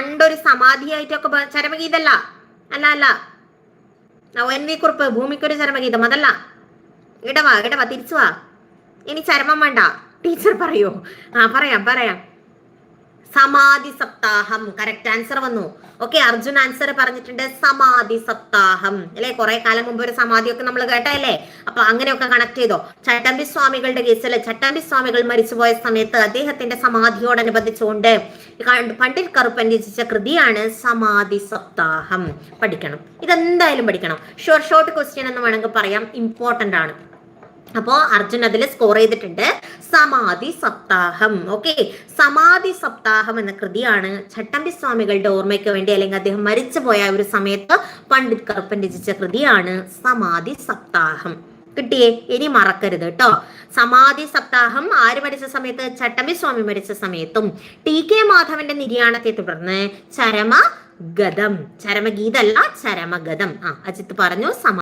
പണ്ടൊരു സമാധിയായിട്ടൊക്കെ ചരമഗീതല്ല. അല്ല അല്ല. എൻ വി കുറിപ്പ് ഭൂമിക്കൊരു ചരമഗീതം അതല്ല. ഇടവാ ഇടവാ തിരിച്ചു വാ. ഇനി ചരമം വേണ്ട. ടീച്ചർ പറയോ. ആ പറയാം പറയാം. സമാധി സപ്താഹം. കറക്റ്റ് ആൻസർ വന്നു. ഓക്കെ അർജുൻ ആൻസർ പറഞ്ഞിട്ടുണ്ട് സമാധി സപ്താഹം. അല്ലെ? കുറെ കാലം മുമ്പ് ഒരു സമാധിയൊക്കെ നമ്മൾ കേട്ടല്ലേ അപ്പൊ അങ്ങനെയൊക്കെ കണക്ട് ചെയ്തോ? ചട്ടമ്പി സ്വാമികളുടെ കേസിൽ ചട്ടമ്പി സ്വാമികൾ മരിച്ചുപോയ സമയത്ത് അദ്ദേഹത്തിന്റെ സമാധിയോടനുബന്ധിച്ചുകൊണ്ട് പണ്ഡിറ്റ് കറുപ്പൻ രചിച്ച കൃതിയാണ് സമാധി സപ്താഹം. പഠിക്കണം. ഇതെന്തായാലും പഠിക്കണം. ഷോർട്ട് ഷോർട്ട് ക്വസ്റ്റ്യൻ എന്ന് വേണമെങ്കിൽ പറയാം. ഇമ്പോർട്ടന്റ് ആണ്. അപ്പോ അർജുൻ അതിൽ സ്കോർ ചെയ്തിട്ടുണ്ട്. സമാധി സപ്താഹം. ഓക്കെ സമാധി സപ്താഹം എന്ന കൃതിയാണ് ചട്ടമ്പി സ്വാമികളുടെ ഓർമ്മയ്ക്ക് വേണ്ടി അല്ലെങ്കിൽ അദ്ദേഹം മരിച്ചു പോയ ഒരു സമയത്ത് പണ്ഡിറ്റ് കറുപ്പൻ രചിച്ച കൃതിയാണ് സമാധി സപ്താഹം. കിട്ടിയേ? ഇനി മറക്കരുത് കേട്ടോ സമാധി സപ്താഹം ആര് മരിച്ച സമയത്ത്? ചട്ടമ്പി സ്വാമി മരിച്ച സമയത്തും. ടി കെ മാധവന്റെ നിര്യാണത്തെ തുടർന്ന് ചരമ ഗതം ചരമഗീതല്ല ചരമഗതം ആ അജിത്ത് പറഞ്ഞു സമ